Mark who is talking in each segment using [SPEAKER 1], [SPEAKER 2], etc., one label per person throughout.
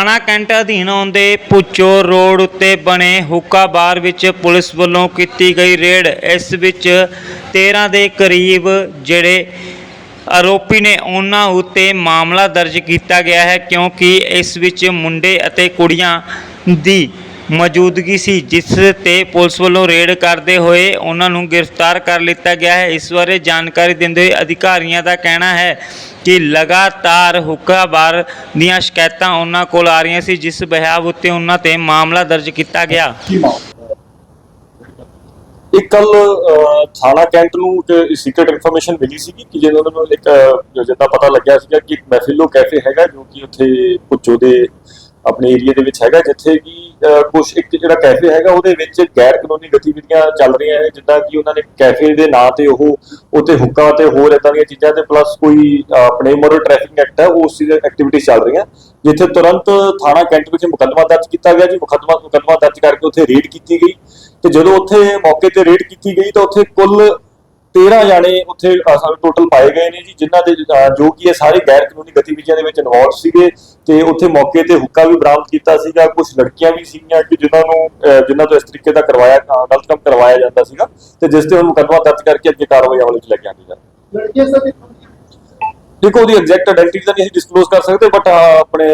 [SPEAKER 1] ਥਾਣਾ ਕੈਂਟ ਅਧੀਨ ਆਉਂਦੇ ਪੁੱਚੋ ਰੋਡ ਉੱਤੇ ਬਣੇ ਹੁੱਕਾ ਬਾਰ ਵਿੱਚ ਪੁਲਿਸ ਵੱਲੋਂ ਕੀਤੀ ਗਈ ਰੇਡ। ਇਸ ਵਿੱਚ 13 ਦੇ ਕਰੀਬ ਜਿਹੜੇ ਆਰੋਪੀ ਨੇ, ਉਹਨਾਂ ਉੱਤੇ ਮਾਮਲਾ ਦਰਜ ਕੀਤਾ ਗਿਆ ਹੈ ਕਿਉਂਕਿ ਇਸ ਵਿੱਚ ਮੁੰਡੇ ਅਤੇ ਕੁੜੀਆਂ ਦੀ ਮੌਜੂਦਗੀ ਸੀ, ਜਿਸ ਤੇ ਪੁਲਿਸ ਵੱਲੋਂ ਰੇਡ ਕਰਦੇ ਹੋਏ ਉਹਨਾਂ ਨੂੰ ਗ੍ਰਿਫਤਾਰ ਕਰ ਲਿੱਤਾ ਗਿਆ ਹੈ। ਇਸ ਬਾਰੇ ਜਾਣਕਾਰੀ ਦਿੰਦੇ ਹੋਏ ਅਧਿਕਾਰੀਆਂ ਦਾ ਕਹਿਣਾ ਹੈ ਕਿ ਲਗਾਤਾਰ ਹੁੱਕਾ ਦੀਆਂ ਸ਼ਿਕਾਇਤਾਂ ਉਹਨਾਂ ਕੋਲ ਆ ਰਹੀਆਂ ਸੀ, ਜਿਸ ਬਿਹਾਵ ਉੱਤੇ ਉਹਨਾਂ ਤੇ ਮਾਮਲਾ ਦਰਜ ਕੀਤਾ ਗਿਆ।
[SPEAKER 2] ਇੱਕ ਕੱਲ ਥਾਣਾ ਕੈਂਟ ਨੂੰ ਇੱਕ ਸੀਕ੍ਰੀਟ ਇਨਫੋਰਮੇਸ਼ਨ ਮਿਲੀ ਸੀ ਕਿ ਜਿਹਨਾਂ ਨੂੰ ਇੱਕ ਜਿੱਦਾਂ ਪਤਾ ਲੱਗਿਆ ਸੀਗਾ ਕਿ ਮੈਫਿਲੋ ਕੈਫੇ ਹੈਗਾ ਜੋ ਕਿ ਉੱਥੇ ਪੁੱਚੋ ਦੇ ਆਪਣੇ ਏਰੀਆ ਦੇ ਵਿੱਚ ਹੈਗਾ ਜਿੱਥੇ ਕਿ ਕੁਝ ਇੱਕ ਜਿਹੜਾ ਕੈਫੇ ਹੈਗਾ ਉਹਦੇ ਵਿੱਚ ਗੈਰ ਕਾਨੂੰਨੀ ਗਤੀਵਿਧੀਆਂ ਚੱਲ ਰਹੀਆਂ ਹੈ ਜਿੱਦਾਂ ਕਿ ਉਹਨਾਂ ਨੇ ਕੈਫੇ ਦੇ ਨਾਂ ਤੇ ਉਹ ਉੱਥੇ ਹੁੱਕਾ ਤੇ ਹੋਰ ਇਦਾਂ ਦੀਆਂ ਚੀਜ਼ਾਂ ਤੇ ਪਲੱਸ ਕੋਈ ਅਹ, ਆਪਣੇ ਮੋਟਰ ਟ੍ਰੈਫਿਕ ਐਕਟ ਹੈ ਉਸ ਚੀਜ਼ ਐਕਟੀਵਿਟੀ ਚੱਲ ਰਹੀਆਂ ਜਿੱਥੇ ਤੁਰੰਤ ਥਾਣਾ ਕੈਂਟ ਵਿੱਚ ਮੁਕੱਦਮਾ ਦਰਜ ਕੀਤਾ ਗਿਆ ਜੀ ਮੁਕੱਦਮਾ ਮੁਕੱਦਮਾ ਦਰਜ ਕਰਕੇ ਉੱਥੇ ਰੇਡ ਕੀਤੀ ਗਈ ਤੇ ਜਦੋਂ ਉੱਥੇ ਮੌਕੇ ਤੇ ਰੇਡ ਕੀਤੀ ਗਈ ਤਾਂ ਉੱਥੇ ਕੁੱਲ 13 ਜਾਣੇ ਉੱਥੇ ਸਾਨੂੰ ਟੋਟਲ ਪਾਏ ਗਏ ਨੇ ਜੀ ਜਿਨ੍ਹਾਂ ਦੇ ਜੋ ਕਿ ਇਹ ਸਾਰੇ ਗੈਰ ਕਾਨੂੰਨੀ ਗਤੀਵਿਧੀਆਂ ਦੇ ਵਿੱਚ ਇਨਵੋਲਵ ਸੀਗੇ ਤੇ ਉੱਥੇ ਮੌਕੇ ਤੇ ਹੁੱਕਾ ਵੀ ਬਰਾਮਦ ਕੀਤਾ ਸੀਗਾ ਕੁਝ ਲੜਕੀਆਂ ਵੀ ਸੀਗੀਆਂ ਕਿ ਜਿਨ੍ਹਾਂ ਨੂੰ ਜਿਨ੍ਹਾਂ ਤੋਂ ਇਸ ਤਰੀਕੇ ਦਾ ਕਰਵਾਇਆ ਗਲਤ ਕੰਮ ਕਰਵਾਇਆ ਜਾਂਦਾ ਸੀਗਾ ਤੇ ਜਿਸ ਤੇ ਹੁਣ ਮੁਕੱਦਮਾ ਦਰਜ ਕਰਕੇ ਅੱਗੇ ਕਾਰਵਾਈ ਅਮਲ ਵਿੱਚ ਲੈ ਕੇ ਆਂਦੀ ਜਾ
[SPEAKER 3] ਲੜਕੀਆਂ ਸਭ
[SPEAKER 2] ਦੇਖੋ ਉਹਦੀ ਐਗਜ਼ੈਕਟ ਆਇਡੈਂਟੀ ਤਾਂ ਨਹੀਂ ਅਸੀਂ ਡਿਸਕਲੋਜ਼ ਕਰ ਸਕਦੇ ਬਟ ਆਪਣੇ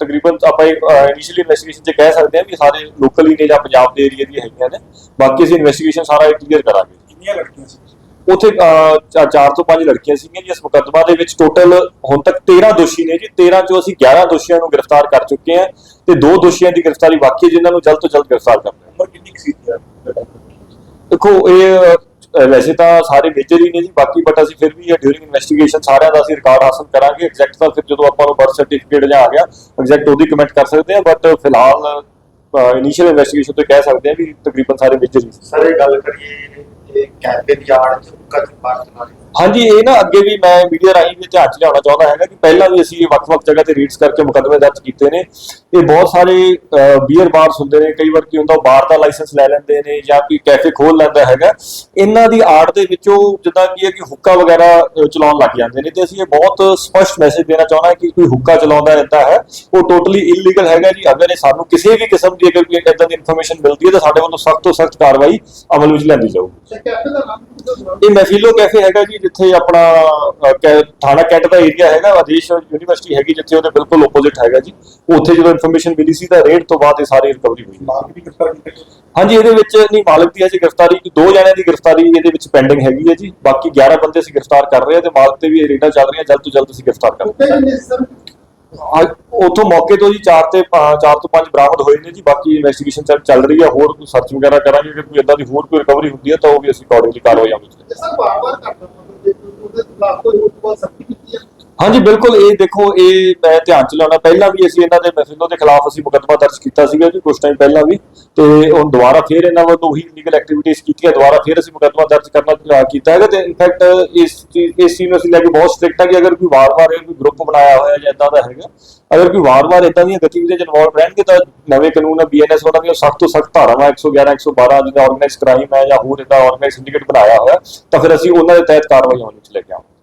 [SPEAKER 2] ਤਕਰੀਬਨ ਆਪਾਂ ਇਨੀਸ਼ੀਅਲੀ ਇਨਵੈਸਟੀਗੇਸ਼ਨ 'ਚ ਕਹਿ ਸਕਦੇ ਹਾਂ ਵੀ ਸਾਰੇ ਲੋਕਲ ਹੀ ਨੇ ਜਾਂ ਪੰਜਾਬ ਦੇ ਏਰੀਆ ਦੀ ਹੈਗੀਆਂ ਨੇ। ਬਾਕੀ ਅਸੀਂ ਇਨਵੈਸਟੀਗੇਸ਼ਨ ਸਾਰਾ ਕਲੀਅਰ ਕਰਾਂਗੇ।
[SPEAKER 3] ਕਿੰਨੀਆਂ ਲੜਕੀਆਂ ਸੀ?
[SPEAKER 2] ਉੱਥੇ 4 ਤੋਂ 5 ਲੜਕੀਆਂ ਸੀਗੀਆਂ ਜੀ ਇਸ ਮੁਕੱਦਮਾ ਦੇ ਵਿੱਚ ਟੋਟਲ ਹੁਣ ਤੱਕ 13 ਦੋਸ਼ੀ ਨੇ ਜੀ। 13 ਚੋਂ ਅਸੀਂ 11 ਦੋਸ਼ੀਆਂ ਨੂੰ ਗ੍ਰਿਫਤਾਰ ਕਰ ਚੁੱਕੇ ਹਾਂ ਤੇ ਦੋ ਦੋਸ਼ੀਆਂ ਦੀ ਗ੍ਰਿਫਤਾਰੀ ਬਾਕੀ ਹੈ ਜਿਨ੍ਹਾਂ ਨੂੰ ਜਲਦ ਤੋਂ ਜਲਦ ਗ੍ਰਿਫਤਾਰ ਕਰਨਾ ਹੈ
[SPEAKER 3] ਉਮਰ ਕਿੰਨੀ ਕੁ ਸੀ
[SPEAKER 2] ਦੇਖੋ ਇਹ ਵੈਸੇ ਤਾਂ ਸਾਰੇ ਮੇਜਰ ਹੀ ਨੇ ਜੀ ਬਾਕੀ ਬਟ ਅਸੀਂ ਫਿਰ ਵੀ ਡਿਊਰਿੰਗ ਇਨਵੈਸਟੀਗੇਸ਼ਨ ਸਾਰਿਆਂ ਦਾ ਅਸੀਂ ਰਿਕਾਰਡ ਹਾਸਲ ਕਰਾਂਗੇ। ਐਗਜ਼ੈਕਟ ਤਾਂ ਫਿਰ ਜਦੋਂ ਆਪਾਂ ਨੂੰ ਬਰਥ ਸਰਟੀਫਿਕੇਟ ਜਾਂ ਆ ਗਿਆ ਐਗਜ਼ੈਕਟ ਉਹਦੀ ਕਮੈਂਟ ਕਰ ਸਕਦੇ ਹਾਂ ਬਟ ਫਿਲਹਾਲ ਇਨੀਸ਼ੀਅਲ ਇਨਵੈਸਟੀਗੇਸ਼ਨ ਤੋਂ ਕਹਿ ਸਕਦੇ ਹਾਂ ਵੀ ਤਕਰੀਬਨ ਸਾਰੇ ਮੇਜਰ ਹੀ ਸੀ
[SPEAKER 3] ਸਰ ਗੱਲ ਕਰੀਏ ਇਹ ਕੈਂਪੇ
[SPEAKER 2] ਹਾਂਜੀ ਇਹ ਨਾ ਅੱਗੇ ਵੀ ਮੈਂ ਮੀਡੀਆ ਰਾਹੀਂ ਵੀ ਧਿਆਨ ਚ ਲਿਆਉਣਾ ਚਾਹੁੰਦਾ ਹੈਗਾ ਕਿ ਪਹਿਲਾਂ ਵੀ ਅਸੀਂ ਇਹ ਵੱਖ-ਵੱਖ ਜਗ੍ਹਾ ਤੇ ਰੀਡਸ ਕਰਕੇ ਮੁਕੱਦਮੇ ਦਰਜ ਕੀਤੇ ਨੇ। ਇਹ ਬਹੁਤ ਸਾਰੇ ਬੀਅਰ ਬਾਰਸ ਹੁੰਦੇ ਨੇ ਕਈ ਵਾਰ ਕੀ ਹੁੰਦਾ ਬਾਰ ਦਾ ਲਾਇਸੈਂਸ ਲੈ ਲੈਂਦੇ ਨੇ ਜਾਂ ਕੋਈ ਕੈਫੇ ਖੋਲ ਲੈਂਦਾ ਹੈਗਾ। ਇਹਨਾਂ ਦੀ ਆੜ ਦੇ ਵਿੱਚੋਂ ਜਿੱਦਾਂ ਕੀ ਹੈ ਕਿ ਹੁੱਕਾ ਵਗੈਰਾ ਚਲਾਉਣ ਲੱਗ ਜਾਂਦੇ ਨੇ ਤੇ ਅਸੀਂ ਇਹ ਬਹੁਤ ਸਪਸ਼ਟ ਮੈਸੇਜ ਦੇਣਾ ਚਾਹੁੰਦਾ ਕਿ ਕੋਈ ਹੁੱਕਾ ਚਲਾਉਂਦਾ ਰਹਿੰਦਾ ਹੈ। ਉਹ ਟੋਟਲੀ ਇਲੀਗਲ ਹੈਗਾ ਜੀ। ਅਗਰ ਇਹ ਸਾਨੂੰ ਕਿਸੇ ਵੀ ਕਿਸਮ ਦੀ ਅਗਰ ਕੋਈ ਇਦਾਂ ਦੀ ਇਨਫੋਰਮੇਸ਼ਨ ਮਿਲਦੀ ਹੈ ਤਾਂ ਸਾਡੇ ਵੱਲੋਂ ਸਖਤ ਤੋਂ ਸਖਤ ਕਾਰਵਾਈ ਅਮਲ ਵਿੱਚ ਲਿਆਂਦੀ ਜਾਊਗੀ। ਇਹ ਮਹਿਫਿਲੋ ਕੈਫੇ ਹੈਗਾ ਜੀ ਜਿੱਥੇ ਆਪਣਾ ਕੈ- ਥਾਣਾ ਕੈਂਟ ਦਾ ਏਰੀਆ ਹੈਗਾ ਆਦੇਸ਼ ਯੂਨੀਵਰਸਿਟੀ ਹੈਗੀ ਜਿੱਥੇ ਉਹਦੇ ਬਿਲਕੁਲ ਆਪੋਜ਼ਿਟ ਹੈਗਾ ਜੀ। ਉੱਥੇ ਜਦੋਂ ਇਨਫੋਰਮੇਸ਼ਨ ਮਿਲੀ ਸੀ ਤਾਂ ਰੇਡ ਤੋਂ ਬਾਅਦ ਇਹ ਸਾਰੀ ਰਿਕਵਰੀ ਹੋਈ।
[SPEAKER 3] ਮਾਲਕ ਦੀ ਗ੍ਰਿਫਤਾਰ ਕੀਤੀ
[SPEAKER 2] ਹਾਂਜੀ ਇਹਦੇ ਵਿੱਚ ਨਹੀਂ ਮਾਲਕ ਦੀ ਅਜੇ ਗ੍ਰਿਫਤਾਰੀ ਦੋ ਜਣਿਆਂ ਦੀ ਗ੍ਰਿਫਤਾਰੀ ਇਹਦੇ ਵਿੱਚ ਪੈਂਡਿੰਗ ਹੈਗੀ ਹੈ ਜੀ। ਬਾਕੀ 11 ਬੰਦੇ ਅਸੀਂ ਗ੍ਰਿਫਤਾਰ ਕਰ ਰਹੇ ਹਾਂ ਤੇ ਮਾਲਕ ਤੇ ਵੀ ਇਹ ਰੇਡਾਂ ਚੱਲ ਰਹੀਆਂ ਜਲਦ ਤੋਂ ਜਲਦ ਅਸੀਂ ਗ੍ਰਿਫਤਾਰ ਕਰਾਂਗੇ
[SPEAKER 3] ਕਿੰਨੇ ਸਰ?
[SPEAKER 2] ਉਥੋਂ ਮੌਕੇ ਤੋਂ ਜੀ 4 ਤੇ 4 ਤੋਂ 5 ਬਰਾਮਦ ਹੋਏ ਨੇ ਜੀ, ਬਾਕੀ ਇਨਵੈਸਟੀਗੇਸ਼ਨ ਚੱਲ ਰਹੀ ਹੈ ਹੋਰ ਕੋਈ ਸਰਚ ਵਗੈਰਾ ਕਰਾਂਗੇ ਅਗਰ ਕੋਈ ਇਦਾਂ ਦੀ ਹੋਰ ਕੋਈ ਰਿਕਵਰੀ ਹੁੰਦੀ ਹੈ ਤਾਂ ਉਹ ਵੀ ਅਸੀਂ ਅਕੋਰਡਿੰਗਲੀ ਕਾਰਵਾਈ ਆਵਾਂਗੇ
[SPEAKER 3] ਇਹ ਸਰ ਬਾਰ-ਬਾਰ ਕਰਦਾ ਮਤਲਬ ਜੇ ਉਹਦੇ ਖਿਲਾਫ ਕੋਈ ਹੋਰ ਸਖਤੀ
[SPEAKER 2] ਹਾਂਜੀ, ਬਿਲਕੁਲ, ਇਹ ਦੇਖੋ, ਇਹ ਮੈਂ ਧਿਆਨ ਚ ਲਿਆਉਣਾ। ਪਹਿਲਾਂ ਵੀ ਅਸੀਂ ਇਹਨਾਂ ਦੇ ਮਹਿਫਿਲੋਂ ਦੇ ਖਿਲਾਫ ਅਸੀਂ ਮੁਕੱਦਮਾ ਦਰਜ ਕੀਤਾ ਸੀਗਾ ਜੀ ਕੁਝ ਟਾਈਮ ਪਹਿਲਾਂ ਵੀ। ਤੇ ਹੁਣ ਦੁਬਾਰਾ ਫੇਰ ਇਹਨਾਂ ਵੱਲੋਂ ਉਹੀ ਲੀਗਲ ਐਕਟੀਵਿਟੀਜ਼ ਕੀਤੀਆਂ, ਦੁਬਾਰਾ ਫੇਰ ਅਸੀਂ ਮੁਕੱਦਮਾ ਦਰਜ ਕਰਨਾ ਕੀਤਾ ਹੈਗਾ। ਤੇ ਇਨਫੈਕਟ ਇਸ ਚੀਜ਼- ਇਸ ਚੀਜ਼ ਨੂੰ ਅਸੀਂ ਲੈ ਕੇ ਬਹੁਤ ਸਟ੍ਰਿਕਟ ਹੈ ਕਿ ਅਗਰ ਕੋਈ ਵਾਰ-ਵਾਰ ਇਹ ਕੋਈ ਗਰੁੱਪ ਬਣਾਇਆ ਹੋਇਆ ਜਾਂ ਇਦਾਂ ਦਾ ਹੈਗਾ, ਅਗਰ ਕੋਈ ਵਾਰ-ਵਾਰ ਇਦਾਂ ਦੀਆਂ ਗਤੀਵਿਧੀਆਂ ਚ ਇਨਵੋਲਵ ਰਹਿਣਗੇ, ਤਾਂ ਨਵੇਂ ਕਾਨੂੰਨ ਹੈ ਬੀਐਨਐਸ ਉਹਨਾਂ ਦੀਆਂ ਸਖਤ ਤੋਂ ਸਖਤ ਧਾਰਾਵਾਂ 111 112 ਜਿਹਦਾ ਆਰਗੇਨਾਈਜ਼ ਕ੍ਰਾਈਮ ਹੈ ਜਾਂ ਹੋਰ ਇਦਾਂ ਆਰਗੇਨਾਈਜ਼ ਸਿੰਡੀਕੇਟ ਬਣਾਇਆ ਹੋਇਆ, ਤਾਂ ਫਿਰ ਅਸੀਂ ਉਹਨਾਂ ਦੇ ਤਹਿਤ ਕਾਰਵਾਈ ਹੋਣੀ ਚ ਲੈ ਕੇ ਆਵਾਂਗੇ।